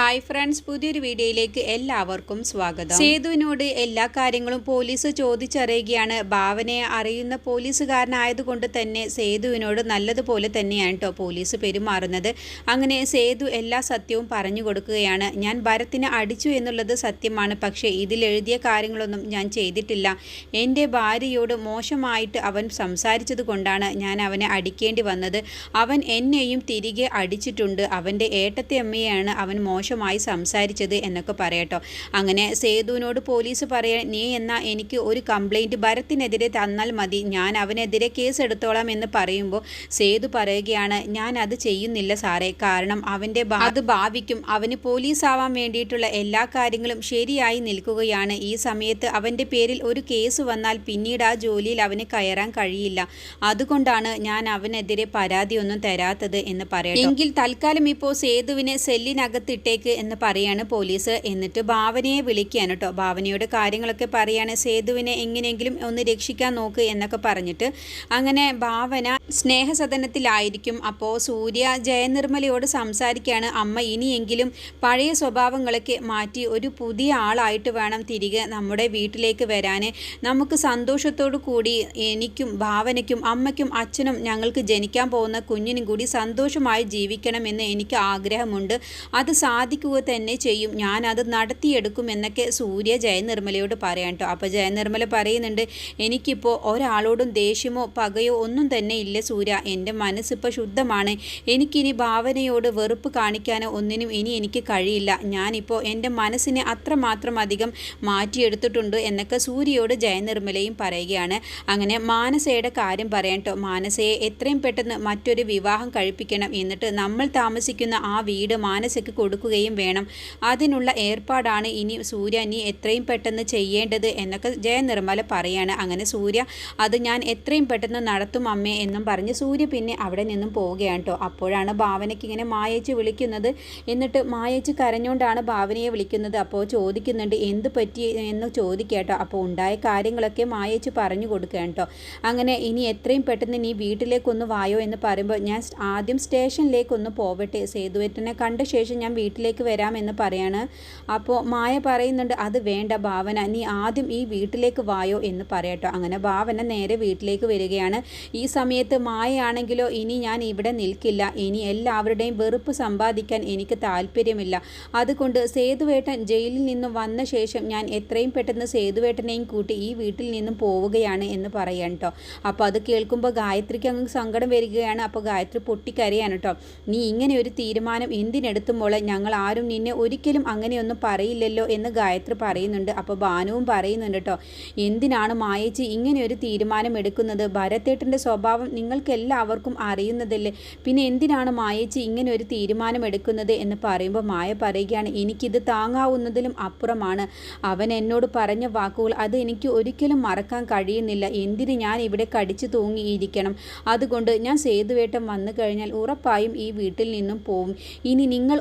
Hi friends പുതിയൊരു വീഡിയോയിലേക്ക് എല്ലാവർക്കും സ്വാഗതം. സേതുവിനോട് എല്ലാ കാര്യങ്ങളും പോലീസ് ചോദിച്ചറിയുകയാണ്. ഭാവനയെ അറിയുന്ന പോലീസുകാരനായതുകൊണ്ട് തന്നെ സേതുവിനോട് നല്ലതുപോലെ തന്നെയാണ് കേട്ടോ പോലീസ് പെരുമാറുന്നത്. അങ്ങനെ സേതു എല്ലാ സത്യവും പറഞ്ഞു കൊടുക്കുകയാണ്. ഞാൻ ഭരത്തിനെ അടിച്ചു എന്നുള്ളത് സത്യമാണ്. പക്ഷേ ഇതിലെഴുതിയ കാര്യങ്ങളൊന്നും ഞാൻ ചെയ്തിട്ടില്ല. എന്റെ ഭാര്യയോട് മോശമായിട്ട് അവൻ സംസാരിച്ചത് കൊണ്ടാണ് ഞാൻ അവനെ അടിക്കേണ്ടി വന്നത്. അവൻ എന്നെയും തിരികെ അടിച്ചിട്ടുണ്ട്. അവന്റെ ഏട്ടത്തെ അമ്മയാണ് അവൻ മോശമായി സംസാരിച്ചത് എന്നൊക്കെ പറയട്ടോ. അങ്ങനെ സേതുവിനോട് പോലീസ് പറയ നീ എന്നാ എനിക്ക് ഒരു കംപ്ലൈന്റ് ഭരത്തിനെതിരെ തന്നാൽ മതി. ഞാൻ അവനെതിരെ കേസ് എടുത്തോളാം എന്ന് പറയുമ്പോൾ സേതു പറയുകയാണ് ഞാൻ അത് ചെയ്യുന്നില്ല സാറേ. കാരണം അവന്റെ അത് ഭാവിക്കും. അവന് പോലീസ് ആവാൻ വേണ്ടിയിട്ടുള്ള എല്ലാ കാര്യങ്ങളും ശരിയായി നിൽക്കുകയാണ്. ഈ സമയത്ത് അവന്റെ പേരിൽ ഒരു കേസ് വന്നാൽ പിന്നീട് ആ ജോലിയിൽ അവന് കയറാൻ കഴിയില്ല. അതുകൊണ്ടാണ് ഞാൻ അവനെതിരെ പരാതിയൊന്നും തരാത്തത് എന്ന് പറയാം എങ്കിൽ തൽക്കാലം ഇപ്പോൾ സേതുവിനെ സെല്ലിനകത്തിട്ടേക്ക് എന്ന് പറയാണ് പോലീസ്. എന്നിട്ട് ഭാവനയെ വിളിക്കുകയാണ് കേട്ടോ ഭാവനയോട് കാര്യങ്ങളൊക്കെ പറയാണ്. സേതുവിനെ എങ്ങനെയെങ്കിലും ഒന്ന് രക്ഷിക്കാൻ നോക്ക് എന്നൊക്കെ പറഞ്ഞിട്ട് അങ്ങനെ ഭാവന സ്നേഹസദനത്തിലായിരിക്കും. അപ്പോൾ സൂര്യ ജയനിർമ്മലയോട് സംസാരിക്കുകയാണ്. അമ്മ ഇനിയെങ്കിലും പഴയ സ്വഭാവങ്ങളൊക്കെ മാറ്റി ഒരു പുതിയ ആളായിട്ട് വേണം തിരികെ നമ്മുടെ വീട്ടിലേക്ക് വരാൻ നമുക്ക് സന്തോഷത്തോടു കൂടി എനിക്കും ഭാവനയ്ക്കും അമ്മയ്ക്കും അച്ഛനും ഞങ്ങൾക്ക് ജനിക്കാൻ പോകുന്ന കുഞ്ഞിനും കൂടി സന്തോഷമായി ജീവിക്കണമെന്ന് എനിക്ക് ആഗ്രഹമുണ്ട്. അത് സാധിക്കുക തന്നെ ചെയ്യും. ഞാൻ അത് നടത്തിയെടുക്കും എന്നൊക്കെ സൂര്യ ജയനിർമ്മലയോട് പറയാം കേട്ടോ അപ്പോൾ ജയനിർമ്മല പറയുന്നുണ്ട് എനിക്കിപ്പോൾ ഒരാളോടും ദേഷ്യമോ പകയോ ഒന്നും തന്നെ ഇല്ല സൂര്യ. എന്റെ മനസ്സിപ്പോൾ ശുദ്ധമാണ്. എനിക്കിനി ഭാവനയോട് വെറുപ്പ് കാണിക്കാനോ ഒന്നിനും ഇനി എനിക്ക് കഴിയില്ല. ഞാനിപ്പോൾ എന്റെ മനസ്സിനെ അത്രമാത്രം അധികം മാറ്റിയെടുത്തിട്ടുണ്ട് എന്നൊക്കെ സൂര്യയോട് ജയനിർമ്മലയും പറയുകയാണ്. അങ്ങനെ മാനസയുടെ കാര്യം പറയാം കേട്ടോ മാനസയെ എത്രയും പെട്ടെന്ന് മറ്റൊരു വിവാഹം കഴിപ്പിക്കണം. എന്നിട്ട് നമ്മൾ താമസിക്കുന്ന ആ വീട് മാനസയ്ക്ക് കൊടുക്കുകയും വേണം. അതിനുള്ള ഏർപ്പാടാണ് ഇനി സൂര്യ നീ എത്രയും പെട്ടെന്ന് ചെയ്യേണ്ടത് എന്നൊക്കെ ജയനിർമ്മല പറയാണ്. അങ്ങനെ സൂര്യ അത് ഞാൻ എത്രയും പെട്ടെന്ന് നടത്തും അമ്മേ എന്നും പറഞ്ഞ് സൂര്യ പിന്നെ അവിടെ നിന്നും പോവുകയാണ് കേട്ടോ അപ്പോഴാണ് ഭാവനയ്ക്ക് ഇങ്ങനെ മായേച്ച് വിളിക്കുന്നത്. എന്നിട്ട് മായേച്ച് കരഞ്ഞുകൊണ്ടാണ് ഭാവനയെ വിളിക്കുന്നത്. അപ്പോൾ ചോദിക്കുന്നുണ്ട് എന്ത് പറ്റി എന്ന് ചോദിക്കേട്ടോ അപ്പോൾ ഉണ്ടായ കാര്യങ്ങളൊക്കെ മായേച്ച് പറഞ്ഞു കൊടുക്കുകയാണ് കേട്ടോ അങ്ങനെ ഇനി എത്രയും പെട്ടെന്ന് നീ വീട്ടിലേക്കൊന്ന് വായോ എന്ന് പറയുമ്പോൾ ഞാൻ ആദ്യം സ്റ്റേഷനിലേക്കൊന്ന് പോവട്ടെ. സേതുവേറ്റനെ കണ്ട ശേഷം ഞാൻ വീട്ടിലേക്ക് വരാമെന്ന് പറയാണ്. അപ്പോൾ മായ പറയുന്നുണ്ട് അത് വേണ്ട ഭാവന നീ ആദ്യം ഈ വീട്ടിലേക്ക് വായോ എന്ന് പറയട്ടോ. അങ്ങനെ ഭാവന നേരെ വീട്ടിലേക്ക് വരികയാണ്. ഈ സമയത്ത് മായയാണെങ്കിലോ ഇനി ഞാൻ ഇവിടെ നിൽക്കില്ല. ഇനി എല്ലാവരുടെയും വെറുപ്പ് സമ്പാദിക്കാൻ എനിക്ക് താല്പര്യമില്ല. അതുകൊണ്ട് സേതുവേട്ടൻ ജയിലിൽ നിന്നും വന്ന ശേഷം ഞാൻ എത്രയും പെട്ടെന്ന് സേതുവേട്ടനെയും കൂട്ടി ഈ വീട്ടിൽ നിന്നും പോവുകയാണ് എന്ന് പറയാൻ കേട്ടോ അപ്പോൾ അത് കേൾക്കുമ്പോൾ ഗായത്രിക്ക് അങ്ങ് സങ്കടം വരികയാണ്. അപ്പോൾ ഗായത്രി പൊട്ടിക്കരയാണ് കേട്ടോ നീ ഇങ്ങനെ ഒരു തീരുമാനം എന്തിനെടുത്തുമ്പോൾ ഞങ്ങൾ ആരും നിന്നെ ഒരിക്കലും അങ്ങനെയൊന്നും പറയില്ലല്ലോ എന്ന് ഗായത്രി പറയുന്നുണ്ട്. അപ്പോൾ ഭാനുവും പറയുന്നുണ്ട് കേട്ടോ എന്തിനാണ് മായേച്ചി ഇങ്ങനെ ഒരു തീരുമാനം എടുക്കുന്നത് ഭരത്തേട്ടന്റെ സ്വഭാവം നിങ്ങൾക്കെല്ലാവർക്കും അറിയുന്നതല്ലേ? പിന്നെ എന്തിനാണ് മായേച്ചി ഇങ്ങനെ ഒരു തീരുമാനം എടുക്കുന്നത് എന്ന് പറയുമ്പോൾ മായ പറയുകയാണ് എനിക്കിത് താങ്ങാവുന്നതിലും അപ്പുറമാണ്. അവൻ എന്നോട് പറഞ്ഞ വാക്കുകൾ അത് എനിക്ക് ഒരിക്കലും മറക്കാൻ കഴിയുന്നില്ല. എന്തിന് ഞാൻ ഇവിടെ കടിച്ചു തൂങ്ങിയിരിക്കണം? അതുകൊണ്ട് ഞാൻ സേതുവേട്ടം വന്നു കഴിഞ്ഞാൽ ഉറപ്പായും ഈ വീട്ടിൽ നിന്നും പോവും. ഇനി നിങ്ങൾ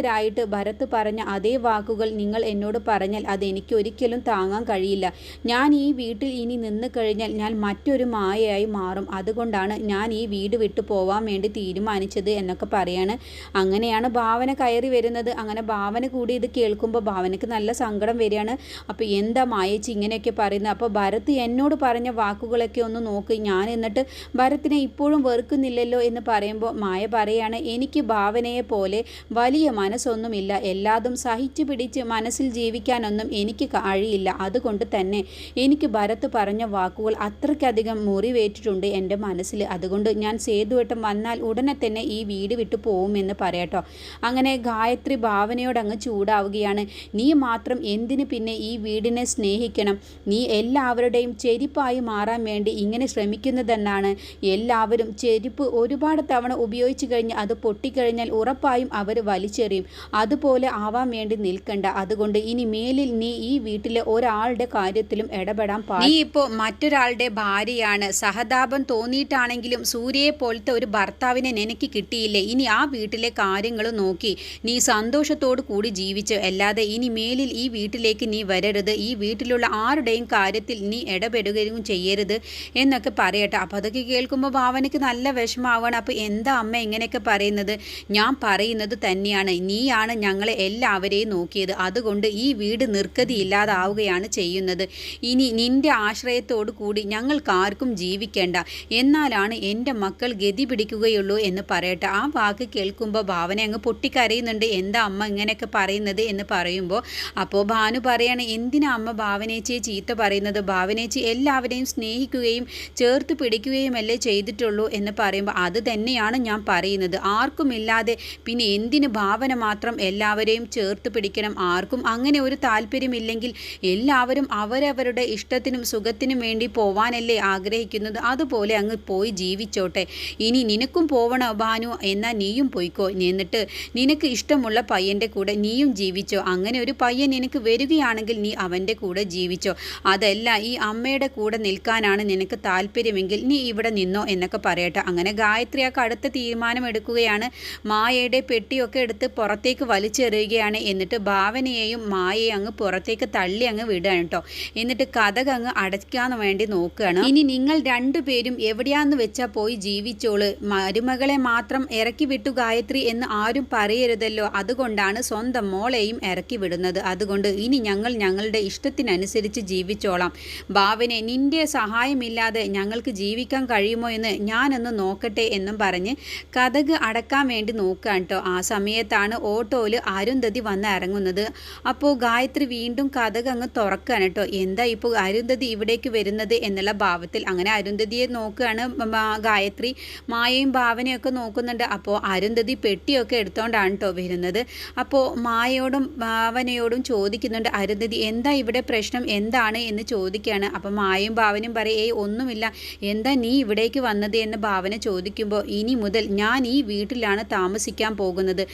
ഓരോരുത്തരായിട്ട് ഭരത് പറഞ്ഞ അതേ വാക്കുകൾ നിങ്ങൾ എന്നോട് പറഞ്ഞാൽ അത് എനിക്ക് ഒരിക്കലും താങ്ങാൻ കഴിയില്ല. ഞാൻ ഈ വീട്ടിൽ ഇനി നിന്ന് കഴിഞ്ഞാൽ ഞാൻ മറ്റൊരു മായയായി മാറും. അതുകൊണ്ടാണ് ഞാൻ ഈ വീട് വിട്ടു പോവാൻ വേണ്ടി തീരുമാനിച്ചത് എന്നൊക്കെ പറയാണ്. അങ്ങനെയാണ് ഭാവന കയറി വരുന്നത്. അങ്ങനെ ഭാവന കൂടി ഇത് കേൾക്കുമ്പോൾ ഭാവനയ്ക്ക് നല്ല സങ്കടം വരികയാണ്. അപ്പോൾ എന്താ മായച്ച് ഇങ്ങനെയൊക്കെ പറയുന്നത്? അപ്പോൾ ഭരത് എന്നോട് പറഞ്ഞ വാക്കുകളൊക്കെ ഒന്ന് നോക്ക്. ഞാൻ എന്നിട്ട് ഭരത്തിനെ ഇപ്പോഴും വെറുക്കുന്നില്ലല്ലോ എന്ന് പറയുമ്പോൾ മായ പറയാണ് എനിക്ക് ഭാവനയെ പോലെ വലിയ മനസ്സൊന്നുമില്ല. എല്ലാതും സഹിച്ചു പിടിച്ച് മനസ്സിൽ ജീവിക്കാനൊന്നും എനിക്ക് കഴിയില്ല അതുകൊണ്ട് തന്നെ എനിക്ക് ഭരത് പറഞ്ഞ വാക്കുകൾ അത്രയ്ക്കധികം മുറിവേറ്റിട്ടുണ്ട് എന്റെ മനസ്സിൽ. അതുകൊണ്ട് ഞാൻ സേതുവട്ടം വന്നാൽ ഉടനെ തന്നെ ഈ വീട് വിട്ടു പോകുമെന്ന് പറയട്ടോ. അങ്ങനെ ഗായത്രി ഭാവനയോടങ്ങ് ചൂടാവുകയാണ്. നീ മാത്രം എന്തിനു പിന്നെ ഈ വീടിനെ സ്നേഹിക്കണം? നീ എല്ലാവരുടെയും ചെരിപ്പായി മാറാൻ വേണ്ടി ഇങ്ങനെ ശ്രമിക്കുന്നതെന്നാണ്. എല്ലാവരും ചെരുപ്പ് ഒരുപാട് തവണ ഉപയോഗിച്ചു കഴിഞ്ഞ് അത് പൊട്ടിക്കഴിഞ്ഞാൽ ഉറപ്പായും അവർ വലിച്ചെറിയും. അതുപോലെ ആവാൻ വേണ്ടി നിൽക്കണ്ട. അതുകൊണ്ട് ഇനി മേലിൽ നീ ഈ വീട്ടിലെ ഒരാളുടെ കാര്യത്തിലും ഇടപെടാൻ പാടില്ല നീ ഇപ്പോൾ മറ്റൊരാളുടെ ഭാര്യയാണ്. സഹതാപം തോന്നിയിട്ടാണെങ്കിലും സൂര്യയെ പോലത്തെ ഒരു ഭർത്താവിനെ നിനക്ക് കിട്ടിയില്ലേ? ഇനി ആ വീട്ടിലെ കാര്യങ്ങൾ നോക്കി നീ സന്തോഷത്തോടു കൂടി ജീവിച്ചു. അല്ലാതെ ഇനി മേലിൽ ഈ വീട്ടിലേക്ക് നീ വരരുത്. ഈ വീട്ടിലുള്ള ആരുടെയും കാര്യത്തിൽ നീ ഇടപെടുകയും ചെയ്യരുത് എന്നൊക്കെ പറയട്ടെ. അപ്പോൾ അതൊക്കെ കേൾക്കുമ്പോൾ ഭാവനയ്ക്ക് നല്ല വിഷമാവാണ് അപ്പോൾ എന്താ അമ്മ ഇങ്ങനെയൊക്കെ പറയുന്നത്? ഞാൻ പറയുന്നത് തന്നെയാണ്. നീയാണ് ഞങ്ങളെ എല്ലാവരെയും നോക്കിയത്. അതുകൊണ്ട് ഈ വീട് നിർഗതിയില്ലാതാവുകയാണ് ചെയ്യുന്നത്. ഇനി നിന്റെ ആശ്രയത്തോടു കൂടി ഞങ്ങൾക്കാർക്കും ജീവിക്കേണ്ട. എന്നാലാണ് എന്റെ മക്കൾ ഗതി പിടിക്കുകയുള്ളൂ എന്ന് പറയട്ടെ. ആ വാക്ക് കേൾക്കുമ്പോൾ ഭാവന അങ്ങ് പൊട്ടിക്കരയുന്നുണ്ട്. എന്താ അമ്മ ഇങ്ങനെയൊക്കെ പറയുന്നത് എന്ന് പറയുമ്പോൾ അപ്പോൾ ഭാനു പറയാണ് എന്തിനാ അമ്മ ഭാവനേച്ചിയെ ചീത്ത പറയുന്നത്? ഭാവനേച്ചി എല്ലാവരെയും സ്നേഹിക്കുകയും ചേർത്ത് പിടിക്കുകയുമല്ലേ ചെയ്തിട്ടുള്ളൂ എന്ന് പറയുമ്പോൾ അത് തന്നെയാണ് ഞാൻ പറയുന്നത്. ആർക്കുമില്ലാതെ പിന്നെ എന്തിന് ഭാവന മാത്രം എല്ലാവരെയും ചേർത്ത് പിടിക്കണം. ആർക്കും അങ്ങനെ ഒരു താല്പര്യമില്ലെങ്കിൽ എല്ലാവരും അവരവരുടെ ഇഷ്ടത്തിനും സുഖത്തിനും വേണ്ടി പോവാനല്ലേ ആഗ്രഹിക്കുന്നത്. അതുപോലെ അങ്ങ് പോയി ജീവിച്ചോട്ടെ. ഇനി നിനക്കും പോവണോ ഭാനു എന്നാൽ നീയും പോയിക്കോ. എന്നിട്ട് നിനക്ക് ഇഷ്ടമുള്ള പയ്യന്റെ കൂടെ നീയും ജീവിച്ചോ. അങ്ങനെ ഒരു പയ്യൻ നിനക്ക് വരികയാണെങ്കിൽ നീ അവന്റെ കൂടെ ജീവിച്ചോ. അതല്ല ഈ അമ്മയുടെ കൂടെ നിൽക്കാനാണ് നിനക്ക് താല്പര്യമെങ്കിൽ നീ ഇവിടെ നിന്നോ എന്നൊക്കെ പറയട്ടെ. അങ്ങനെ ഗായത്രി ആ കടുത്ത തീരുമാനം എടുക്കുകയാണ് മായയുടെ പെട്ടിയൊക്കെ എടുത്ത് പുറത്തേക്ക് വലിച്ചെറിയുകയാണ്. എന്നിട്ട് ഭാവനയെയും മായയെ അങ്ങ് പുറത്തേക്ക് തള്ളി അങ്ങ് വിടുകയാണ് കേട്ടോ. എന്നിട്ട് കഥക അങ്ങ് അടയ്ക്കാൻ വേണ്ടി നോക്കുകയാണ്. ഇനി നിങ്ങൾ രണ്ടുപേരും എവിടെയാന്ന് വെച്ചാൽ പോയി ജീവിച്ചോൾ. മരുമകളെ മാത്രം ഇറക്കി വിട്ടു ഗായത്രി എന്ന് ആരും പറയരുതല്ലോ. അതുകൊണ്ടാണ് സ്വന്തം മോളെയും ഇറക്കി വിടുന്നത്. അതുകൊണ്ട് ഇനി ഞങ്ങൾ ഞങ്ങളുടെ ഇഷ്ടത്തിനനുസരിച്ച് ജീവിച്ചോളാം. ഭാവനെ നിന്റെ സഹായമില്ലാതെ ഞങ്ങൾക്ക് ജീവിക്കാൻ കഴിയുമോ എന്ന് ഞാനൊന്ന് നോക്കട്ടെ എന്നും പറഞ്ഞ് കഥക് അടക്കാൻ വേണ്ടി നോക്കുകയാണ് കേട്ടോ. ആ സമയത്താണ് ഓട്ടോയിൽ അരുന്ധതി വന്ന് ഇറങ്ങുന്നത്. അപ്പോൾ ഗായത്രി വീണ്ടും കഥക അങ്ങ് തുറക്കുകയാണ് കേട്ടോ. എന്താ ഇപ്പോൾ അരുന്ധതി ഇവിടേക്ക് വരുന്നത് എന്നുള്ള ഭാവത്തിൽ അങ്ങനെ അരുന്ധതിയെ നോക്കുകയാണ് ഗായത്രി. മായയും ഭാവനയൊക്കെ നോക്കുന്നുണ്ട്. അപ്പോൾ അരുന്ധതി പെട്ടിയൊക്കെ എടുത്തോണ്ടാണ് കേട്ടോ വരുന്നത്. അപ്പോൾ മായയോടും ഭാവനയോടും ചോദിക്കുന്നുണ്ട് അരുന്ധതി എന്താ ഇവിടെ പ്രശ്നം? എന്താണ്? എന്ന് ചോദിക്കുകയാണ്. അപ്പോൾ മായയും ഭാവനയും പറയും ഏയ് ഒന്നുമില്ല. എന്താ നീ ഇവിടേക്ക് വന്നത്? എന്ന് ഭാവന ചോദിക്കുമ്പോൾ ഇനി മുതൽ ഞാൻ ഈ വീട്ടിലാണ് താമസിക്കാൻ പോകുന്നത്.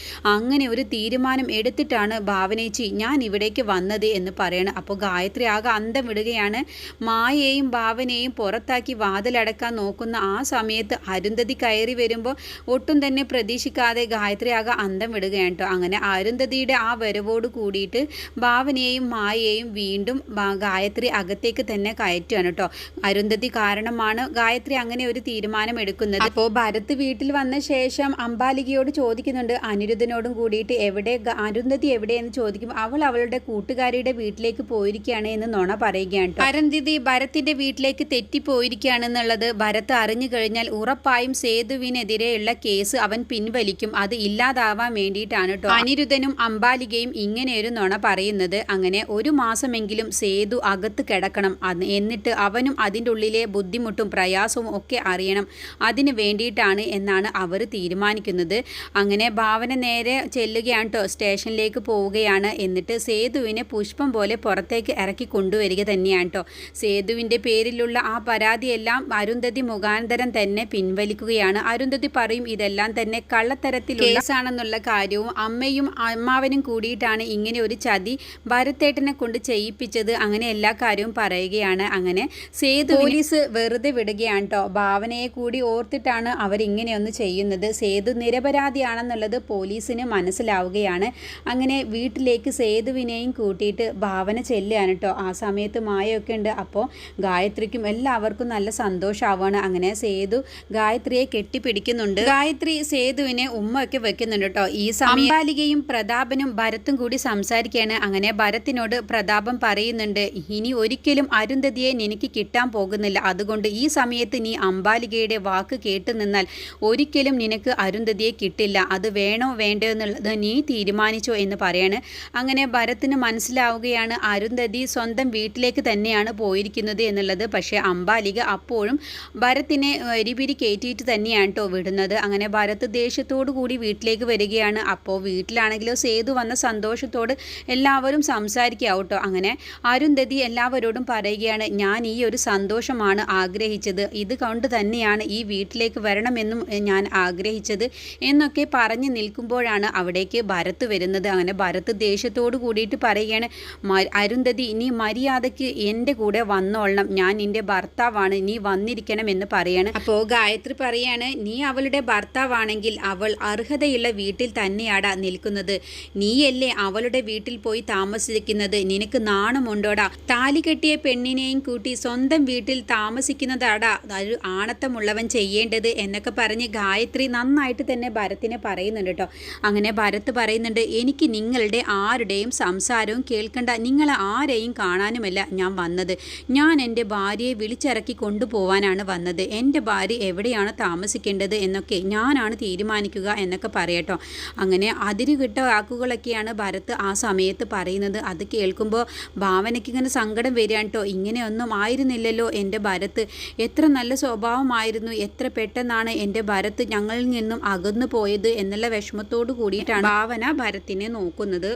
അങ്ങനെ ഒരു തീരുമാനം എടുത്തിട്ടാണ് ഭാവനേച്ചി ഞാൻ ഇവിടേക്ക് വന്നത് എന്ന് പറയണം. അപ്പോൾ ഗായത്രി ആകെ അന്തം വിടുകയാണ്. മായയെയും ഭാവനയെയും പുറത്താക്കി വാതിലടക്കാൻ നോക്കുന്ന ആ സമയത്ത് അരുന്ധതി കയറി വരുമ്പോൾ ഒട്ടും തന്നെ പ്രതീക്ഷിക്കാതെ ഗായത്രി ആകെ അന്തം വിടുകയാണ് കേട്ടോ. അങ്ങനെ അരുന്ധതിയുടെ ആ വരവോട് കൂടിയിട്ട് ഭാവനയെയും മായയെയും വീണ്ടും ഗായത്രി അകത്തേക്ക് തന്നെ കയറ്റുകയാണ് കേട്ടോ. അരുന്ധതി കാരണമാണ് ഗായത്രി അങ്ങനെ ഒരു തീരുമാനം എടുക്കുന്നത്. അപ്പോൾ ഭരത് വീട്ടിൽ വന്ന ശേഷം അംബാലികയോട് ചോദിക്കുന്നുണ്ട് അനിരുദ്ധനോടും കൂടിയിട്ട് എവിടെ അരുന്ധതി എവിടെയെന്ന് ചോദിക്കുമ്പോൾ അവൾ അവളുടെ കൂട്ടുകാരിയുടെ വീട്ടിലേക്ക് പോയിരിക്കുകയാണ് എന്ന് നുണ പറയുകയാണ്. അരുന്ധതി ഭരത്തിന്റെ വീട്ടിലേക്ക് തെറ്റിപ്പോയിരിക്കുകയാണെന്നുള്ളത് ഭരത് അറിഞ്ഞു കഴിഞ്ഞാൽ ഉറപ്പായും സേതുവിനെതിരെയുള്ള കേസ് അവൻ പിൻവലിക്കും. അത് ഇല്ലാതാവാൻ വേണ്ടിയിട്ടാണ് കേട്ടോ അനിരുദ്ധനും അംബാലികയും ഇങ്ങനെ ഒരു നുണ പറയുന്നത്. അങ്ങനെ ഒരു മാസമെങ്കിലും സേതു അകത്ത് കിടക്കണം. എന്നിട്ട് അവനും അതിന്റെ ഉള്ളിലെ ബുദ്ധിമുട്ടും പ്രയാസവും ഒക്കെ അറിയണം. അതിന് വേണ്ടിയിട്ടാണ് എന്നാണ് അവർ തീരുമാനിക്കുന്നത്. അങ്ങനെ ഭാവന നേരെ ചെല്ലുകയാണ് കേട്ടോ സ്റ്റേഷനിലേക്ക് പോവുകയാണ്. എന്നിട്ട് സേതുവിനെ പുഷ്പം പോലെ പുറത്തേക്ക് ഇറക്കി കൊണ്ടുവരിക തന്നെയാണ് കേട്ടോ സേതുവിന്റെ പേരിലുള്ള ആ പരാതിയെല്ലാം അരുന്ധതി മുഖാന്തരം തന്നെ പിൻവലിക്കുകയാണ്. അരുന്ധതി പറയും ഇതെല്ലാം തന്നെ കള്ളത്തരത്തിൽ കേസാണെന്നുള്ള കാര്യവും അമ്മയും അമ്മാവനും കൂടിയിട്ടാണ് ഇങ്ങനെ ഒരു ചതി ഭരത്തേട്ടനെ കൊണ്ട് ചെയ്യിപ്പിച്ചത്. അങ്ങനെ എല്ലാ കാര്യവും പറയുകയാണ്. അങ്ങനെ സേതു പോലീസ് വെറുതെ വിടുകയാണ് കേട്ടോ ഭാവനയെ കൂടി ഓർത്തിട്ടാണ് അവരിങ്ങനെയൊന്ന് ചെയ്യുന്നത്. സേതു നിരപരാധിയാണെന്നുള്ളത് പോലീസിന് മനസ്സിലാവുകയാണ്. അങ്ങനെ വീട്ടിലേക്ക് സേതുവിനെയും കൂട്ടിയിട്ട് ഭാവന ചെല്ലുകയാണ് കേട്ടോ. ആ സമയത്ത് മായൊക്കെ ഉണ്ട്. അപ്പോൾ ഗായത്രിക്കും എല്ലാവർക്കും നല്ല സന്തോഷമാവുകയാണ് അങ്ങനെ സേതു ഗായത്രിയെ കെട്ടിപ്പിടിക്കുന്നുണ്ട്. ഗായത്രി സേതുവിനെ ഉമ്മയൊക്കെ വെക്കുന്നുണ്ട് കേട്ടോ. ഈ സമയാലികയും പ്രതാപനും ഭരത്തും കൂടി സംസാരിക്കുകയാണ്. അങ്ങനെ ഭരത്തിനോട് പ്രതാപം പറയുന്നുണ്ട് ഇനി ഒരിക്കലും അരുന്ധതിയെ നിനക്ക് കിട്ടാൻ പോകുന്നില്ല. അതുകൊണ്ട് ഈ സമയത്ത് നീ അംബാലികയുടെ വാക്ക് കേട്ടു നിന്നാൽ ഒരിക്കലും നിനക്ക് അരുന്ധതിയെ കിട്ടില്ല. അത് വേണോ വേണ്ടോ എന്നുള്ളത് നീ തീരുമാനിച്ചോ എന്ന് പറയാണ്. അങ്ങനെ ഭരത്തിന് മനസ്സിലാവുകയാണ് അരുന്ധതി സ്വന്തം വീട്ടിലേക്ക് തന്നെയാണ് പോയിരിക്കുന്നത് എന്നുള്ളത്. പക്ഷേ അംബാലിക അപ്പോഴും ഭരത്തിനെ എരിപിരി കയറ്റിയിട്ട് തന്നെയാണ് കേട്ടോ വിടുന്നത്. അങ്ങനെ ഭരത് ദേഷ്യത്തോടു കൂടി വീട്ടിലേക്ക് വരികയാണ്. അപ്പോൾ വീട്ടിലാണെങ്കിലും സേതു വന്ന സന്തോഷത്തോട് എല്ലാവരും സംസാരിക്കുക കേട്ടോ അങ്ങനെ അരുന്ധതി എല്ലാവരോടും പറയുകയാണ് ഞാൻ ഈ ഒരു സന്തോഷമാണ് ആഗ്രഹിച്ചത്. ഇത് കൊണ്ട് തന്നെയാണ് ഈ വീട്ടിലേക്ക് വരണമെന്നും ഞാൻ ആഗ്രഹിച്ചത് എന്നൊക്കെ പറഞ്ഞു നിൽക്കുമ്പോഴാണ് അവിടേക്ക് ഭരത്ത് വരുന്നത്. അങ്ങനെ ഭരത്ത് ദേഷ്യത്തോട് കൂടിയിട്ട് പറയുകയാണ് അരുന്ധതി നീ മര്യാദയ്ക്ക് എന്റെ കൂടെ വന്നോളണം. ഞാൻ നിന്റെ ഭർത്താവാണ്. നീ വന്നിരിക്കണം എന്ന് പറയാണ്. അപ്പോൾ ഗായത്രി പറയാണ് നീ അവളുടെ ഭർത്താവാണെങ്കിൽ അവൾ അർഹതയുള്ള വീട്ടിൽ തന്നെയാടാ നിൽക്കുന്നത്. നീയല്ലേ അവളുടെ വീട്ടിൽ പോയി താമസിക്കുന്നത്? നിനക്ക് നാണമുണ്ടോടാ? താലി കെട്ടിയ പെണ്ണിനെയും കൂട്ടി സ്വന്തം വീട്ടിൽ താമസിക്കുന്നതാടാ? ഒരു ആണത്തമുള്ളവൻ ചെയ്യേണ്ടത് എന്നൊക്കെ പറഞ്ഞ് ഗായത്രി നന്നായിട്ട് തന്നെ ഭരത്തിനെ പറയുന്നുണ്ട് കേട്ടോ. അങ്ങനെ ഭരത് പറയുന്നുണ്ട് എനിക്ക് നിങ്ങളുടെ ആരുടെയും സംസാരവും കേൾക്കേണ്ട. നിങ്ങളെ ആരെയും കാണാനുമല്ല ഞാൻ വന്നത്. ഞാൻ എന്റെ ഭാര്യയെ വിളിച്ചിറക്കി കൊണ്ടുപോവാനാണ് വന്നത്. എന്റെ ഭാര്യ എവിടെയാണ് താമസിക്കേണ്ടത് എന്നൊക്കെ ഞാനാണ് തീരുമാനിക്കുക എന്നൊക്കെ പറയട്ടോ അങ്ങനെ അതിരുകിട്ട വാക്കുകളൊക്കെയാണ് ഭരത് ആ സമയത്ത് പറയുന്നത്. അത് കേൾക്കുമ്പോൾ ഭാവനയ്ക്ക് ഇങ്ങനെ സങ്കടം വരികയാണ് കേട്ടോ. ഇങ്ങനെയൊന്നും ആയിരുന്നില്ലല്ലോ എന്റെ ഭരത്. എത്ര നല്ല സ്വഭാവമായിരുന്നു. എത്ര പെട്ടെന്നാണ് എന്റെ ഭരത് ഞങ്ങളിൽ നിന്നും അകന്നു പോയത് എന്നുള്ള വിഷമത്തോടു കൂടിയിട്ടാണ് ഭാവന ഭരത്തിനെ നോക്കുന്നത്.